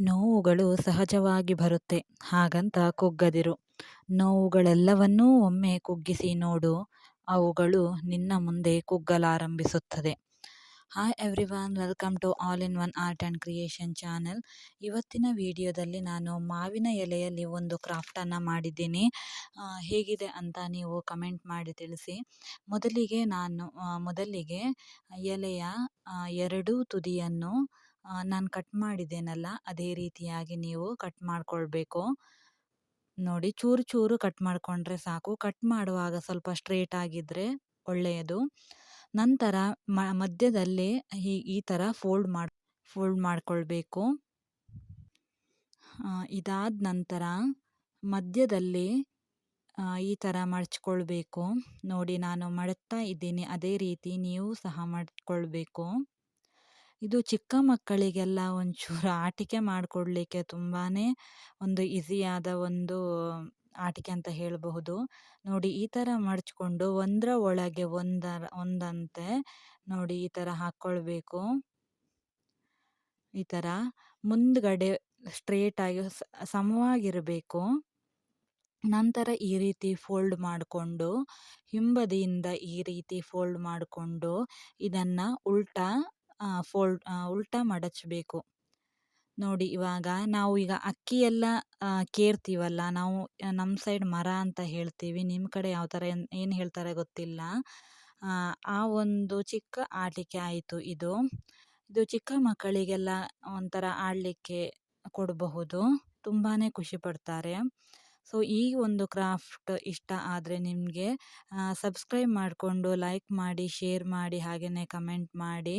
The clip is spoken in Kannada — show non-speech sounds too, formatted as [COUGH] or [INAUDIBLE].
ನೋವುಗಳು ಸಹಜವಾಗಿ ಬರುತ್ತೆ. ಹಾಗಂತ ಕುಗ್ಗದಿರು. ನೋವುಗಳೆಲ್ಲವನ್ನೂ ಒಮ್ಮೆ ಕುಗ್ಗಿಸಿ ನೋಡು. ಅವುಗಳು ನಿನ್ನ ಮುಂದೆ ಕುಗ್ಗಲಾರಂಭಿಸುತ್ತದೆ. Hi everyone welcome to all in one art and creation channel ಇವತ್ತಿನ ವಿಡಿಯೋದಲ್ಲಿ ನಾನು ಮಾವಿನ ಎಲೆಯಲ್ಲಿ ಒಂದು ಕ್ರಾಫ್ಟನ್ನು ಮಾಡಿದ್ದೀನಿ. ಹೇಗಿದೆ ಅಂತ ನೀವು ಕಮೆಂಟ್ ಮಾಡಿ ತಿಳಿಸಿ. ಮೊದಲಿಗೆ ನಾನು ಮೊದಲಿಗೆ ಎಲೆಯ ಎರಡೂ ತುದಿಯನ್ನು ನಾನು ಕಟ್ ಮಾಡಿದ್ದೇನಲ್ಲ, ಅದೇ ರೀತಿಯಾಗಿ ನೀವು ಕಟ್ ಮಾಡಿಕೊಳ್ಬೇಕು. ನೋಡಿ, ಚೂರು ಚೂರು ಕಟ್ ಮಾಡಿಕೊಂಡ್ರೆ ಸಾಕು. ಕಟ್ ಮಾಡುವಾಗ ಸ್ವಲ್ಪ ಸ್ಟ್ರೇಟ್ ಆಗಿದ್ದರೆ ಒಳ್ಳೆಯದು. ನಂತರ ಮಧ್ಯದಲ್ಲಿ ಈ ಈ ಥರ ಫೋಲ್ಡ್ ಮಾಡಿ, ಫೋಲ್ಡ್ ಮಾಡಿಕೊಳ್ಬೇಕು. ಇದಾದ ನಂತರ ಮಧ್ಯದಲ್ಲಿ ಈ ಥರ ಮಡಚ್ಕೊಳ್ಬೇಕು ನೋಡಿ, ನಾನು ಮಡಗ್ತಾ ಇದ್ದೀನಿ. ಅದೇ ರೀತಿ ನೀವು ಸಹ ಮಾಡಿಕೊಳ್ಬೇಕು. ಇದು ಚಿಕ್ಕ ಮಕ್ಕಳಿಗೆಲ್ಲ ಒಂಚೂರು [LAUGHS] ಆಟಿಕೆ ಮಾಡಿಕೊಡ್ಲಿಕ್ಕೆ ತುಂಬಾ ಒಂದು ಈಸಿಯಾದ ಒಂದು ಆಟಿಕೆ ಅಂತ ಹೇಳಬಹುದು. ನೋಡಿ, ಈ ಥರ ಮಡಚ್ಕೊಂಡು ಒಂದರ ಒಳಗೆ ಒಂದರ, ಒಂದಂತೆ ನೋಡಿ ಈ ಥರ ಹಾಕ್ಕೊಳ್ಬೇಕು ಈ ಥರ ಮುಂದ್ಗಡೆ ಸ್ಟ್ರೇಟಾಗಿ ಸಮವಾಗಿರಬೇಕು. ನಂತರ ಈ ರೀತಿ ಫೋಲ್ಡ್ ಮಾಡಿಕೊಂಡು ಹಿಂಬದಿಯಿಂದ ಈ ರೀತಿ ಫೋಲ್ಡ್ ಮಾಡಿಕೊಂಡು ಇದನ್ನು ಉಲ್ಟಾ ಫೋಲ್ಡ್ ಉಲ್ಟಾ ಮಡಚಬೇಕು. ನೋಡಿ ಇವಾಗ ನಾವು ಈಗ ಅಕ್ಕಿ ಎಲ್ಲ ಕೇರ್ತೀವಲ್ಲ, ನಾವು ನಮ್ಮ ಸೈಡ್ ಮರ ಅಂತ ಹೇಳ್ತೀವಿ ನಿಮ್ಮ ಕಡೆ ಯಾವ ಥರ ಏನು ಹೇಳ್ತಾರೆ ಗೊತ್ತಿಲ್ಲ. ಆ ಒಂದು ಚಿಕ್ಕ ಆಟಿಕೆ ಆಯಿತು ಇದು. ಇದು ಚಿಕ್ಕ ಮಕ್ಕಳಿಗೆಲ್ಲ ಒಂಥರ ಆಡಲಿಕ್ಕೆ ಕೊಡಬಹುದು ತುಂಬಾ ಖುಷಿ ಪಡ್ತಾರೆ. ಸೊ, ಈ ಒಂದು ಕ್ರಾಫ್ಟ್ ಇಷ್ಟ ಆದರೆ ನಿಮಗೆ ಸಬ್ಸ್ಕ್ರೈಬ್ ಮಾಡಿಕೊಂಡು ಲೈಕ್ ಮಾಡಿ, ಶೇರ್ ಮಾಡಿ ಹಾಗೆಯೇ ಕಮೆಂಟ್ ಮಾಡಿ.